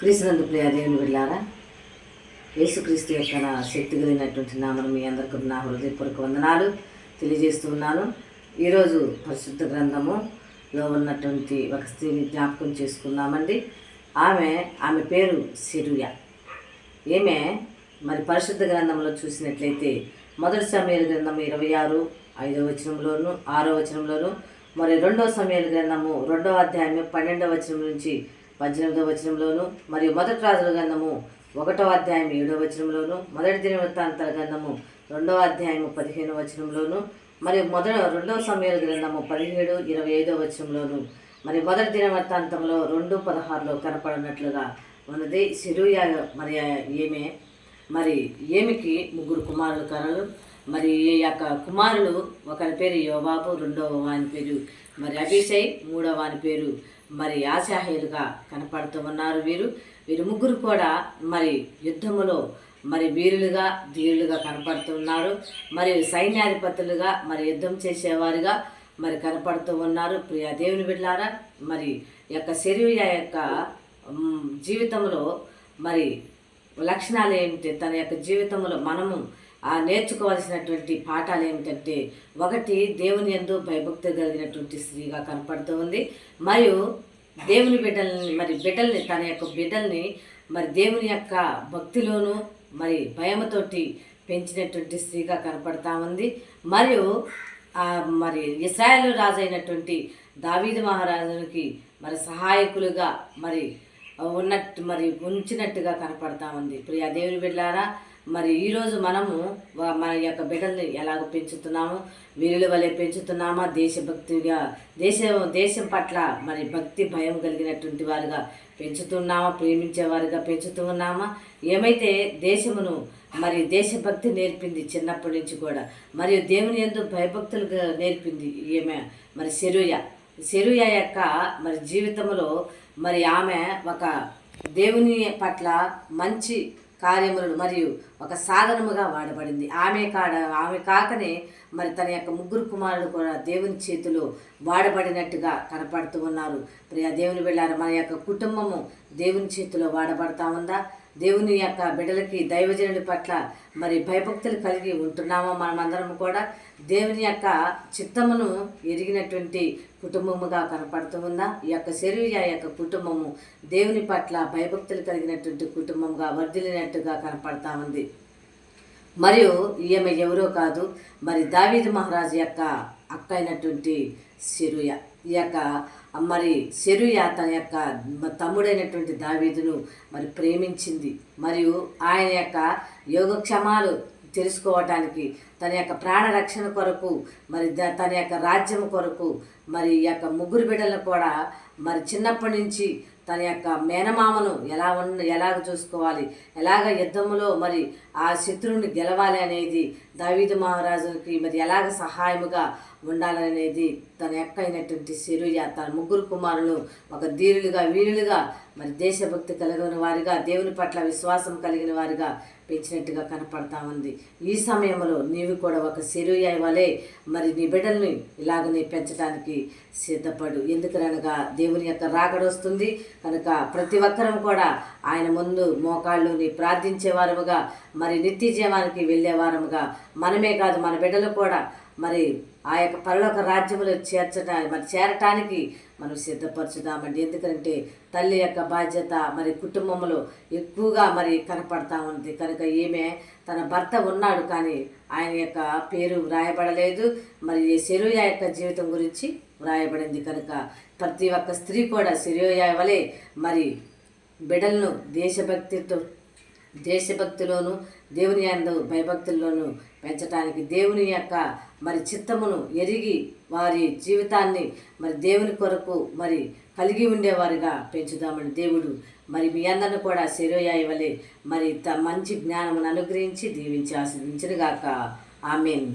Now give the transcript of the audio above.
క్రీస్తునందు ప్రియ దేవుని వెళ్ళారా యేసుక్రీస్తు యొక్క నా శక్తి కలిగినటువంటి నామను మీ అందరికీ నా హృదయపూర్వక వందనాలు తెలియజేస్తూ ఉన్నాను. ఈరోజు పరిశుద్ధ గ్రంథములో ఉన్నటువంటి ఒక స్త్రీని జ్ఞాపకం చేసుకున్నామండి ఆమె ఆమె పేరు సిరుయ. ఈమె మరి పరిశుద్ధ గ్రంథంలో చూసినట్లయితే మొదటి సమయాల గ్రంథము ఇరవై ఆరు ఐదవ వచనంలోను ఆరో వచనంలోను మరి రెండవ సమయాల గ్రంథము రెండవ అధ్యాయం పన్నెండవ వచనం నుంచి పద్దెనిమిదవ వచనంలోను మరియు మొదటి రాజుల గ్రంథము ఒకటవ అధ్యాయం ఏడవ వచనంలోను మొదటి దినవృత్తాంతర గ్రంథము రెండవ అధ్యాయము పదిహేను వచనంలోను మరియు మొదటి రెండవ సమయాల గ్రంథము పదిహేడు ఇరవై ఐదవ వచనంలోను మరి మొదటి దినవృత్తాంతంలో రెండు పదహారులో కనపడినట్లుగా ఉన్నది. సిరుయా మరి ఏమే? మరి ఏమికి ముగ్గురు కుమారులు కలరు? మరి ఈ యొక్క కుమారులు? ఒకరి పేరు యోబాబు రెండవ వాని పేరు మరి అభిషయ్ మూడవ వాని పేరు మరి ఆశాహేలుగా కనపడుతూ ఉన్నారు వీరు. వీరు ముగ్గురు కూడా మరి యుద్ధములో మరి వీరులుగా ధీరులుగా కనపడుతున్నారు మరి సైన్యాధిపతులుగా మరి యుద్ధం చేసేవారుగా మరి కనపడుతూ ఉన్నారు. ప్రియా దేవుని బిడ్డారా మరి యొక్క శరీర యొక్క జీవితంలో మరి లక్షణాలు ఏమిటి? తన యొక్క జీవితంలో మనము ఆ నేర్చుకోవాల్సినటువంటి పాఠాలు ఏమిటంటే ఒకటి దేవుని ఎందు భయభక్తి కలిగినటువంటి స్త్రీగా కనపడుతూ ఉంది. మరియు దేవుని బిడ్డల్ని మరి బిడ్డల్ని తన యొక్క బిడ్డల్ని మరి దేవుని యొక్క భక్తిలోనూ మరి భయముతోటి పెంచినటువంటి స్త్రీగా కనపడతా ఉంది. మరియు మరి ఇస్రాయేల్ రాజు అయినటువంటి దావీదు మహారాజునికి మరి సహాయకులుగా మరి ఉన్నట్టు మరి ఉంచినట్టుగా కనపడతా ఉంది. ప్రియా దేవుని బిడ్డారా మరి ఈరోజు మనము మన యొక్క బిడ్డల్ని ఎలాగ పెంచుతున్నాము? వీరుల వలె పెంచుతున్నామా? దేశభక్తిగా దేశం దేశం పట్ల మరి భక్తి భయం కలిగినటువంటి వారుగా పెంచుతున్నామా? ప్రేమించేవారుగా పెంచుతూ ఉన్నామా ఏమైతే దేశమును మరి దేశభక్తి నేర్పింది చిన్నప్పటి నుంచి కూడా మరియు దేవుని ఎందు భయభక్తులుగా నేర్పింది ఈమె మరి శరూయ. శరూయ యొక్క మరి జీవితంలో మరి ఆమె ఒక దేవుని పట్ల మంచి కార్యములను మరియు ఒక సాధనముగా వాడబడింది. ఆమె కాడ ఆమె కాకనే మరి తన యొక్క ముగ్గురు కుమారులు కూడా దేవుని చేతిలో వాడబడినట్టుగా కనపడుతూ ఉన్నారు. ప్రియ దేవుని వెళ్ళారు మన యొక్క కుటుంబము దేవుని చేతిలో వాడబడతా ఉందా? దేవుని యొక్క బిడ్డలకి దైవజనుడి పట్ల మరి భయభక్తులు కలిగి ఉంటున్నామో మనమందరం కూడా దేవుని యొక్క చిత్తమును ఎరిగినటువంటి కుటుంబముగా కనపడుతూ ఉందా? ఈ యొక్క శరీర యొక్క కుటుంబము దేవుని పట్ల భయభక్తులు కలిగినటువంటి కుటుంబంగా వర్ధిల్లినట్టుగా కనపడతా ఉంది. మరియు ఈమె ఎవరో కాదు మరి దావీదు మహారాజు యొక్క అక్క అయినటువంటి సిరుయ ఈ యొక్క మరి సిరుయ తన యొక్క తమ్ముడైనటువంటి దావీదును మరి ప్రేమించింది. మరియు ఆయన యొక్క యోగక్షమాలు తెలుసుకోవటానికి తన యొక్క ప్రాణ రక్షణ కొరకు మరి తన యొక్క రాజ్యం కొరకు మరి ఈ యొక్క ముగ్గురు బిడ్డలను కూడా మరి చిన్నప్పటి నుంచి తన యొక్క మేనమామను ఎలా ఉన్న ఎలాగ చూసుకోవాలి ఎలాగ యుద్ధములో మరి ఆ శత్రువుని గెలవాలి అనేది దావీదు మహారాజుకి మరి ఎలాగ సహాయముగా ఉండాలనేది తన యొక్క అయినటువంటి శిరుయ తన ముగ్గురు కుమారులు ఒక ధీరులుగా వీరులుగా మరి దేశభక్తి కలిగిన వారిగా దేవుని పట్ల విశ్వాసం కలిగిన వారిగా పెంచినట్టుగా కనపడతా ఉంది. ఈ సమయంలో నీవు కూడా ఒక శిరుయ వలె మరి నీ బిడ్డల్ని ఇలాగనే పెంచడానికి సిద్ధపడు. ఎందుకనగా దేవుని యొక్క రాకడ వస్తుంది. కనుక ప్రతి ఒక్కరం కూడా ఆయన ముందు మోకాళ్ళుని ప్రార్థించేవారముగా మరి నిత్య జీవానికి వెళ్ళేవారముగా మనమే కాదు మన బిడ్డలు కూడా మరి ఆ యొక్క పరలోక రాజ్యములో చేర్చట మరి చేరటానికి మనం సిద్ధపరచుదామండి. ఎందుకంటే తల్లి యొక్క బాధ్యత మరి కుటుంబంలో ఎక్కువగా మరి కనపడతా ఉంది. కనుక ఈమె తన భర్త ఉన్నాడు కానీ ఆయన యొక్క పేరు వ్రాయబడలేదు. మరి శరీర యొక్క జీవితం గురించి వ్రాయబడింది. కనుక ప్రతి ఒక్క స్త్రీ కూడా శరీర వలె మరి బిడలను దేశభక్తితో దేశభక్తిలోను దేవుని అందు భయభక్తుల్లోనూ పెంచటానికి దేవుని యొక్క మరి చిత్తమును ఎరిగి వారి జీవితాన్ని మరి దేవుని కొరకు మరి కలిగి ఉండేవారిగా పెంచుదామని దేవుడు మరి మీ అందరిని కూడా శరీరాయి వలె మరి త మంచి జ్ఞానమును అనుగ్రహించి దీవించి ఆశీర్వించిన గాక ఆమెన్.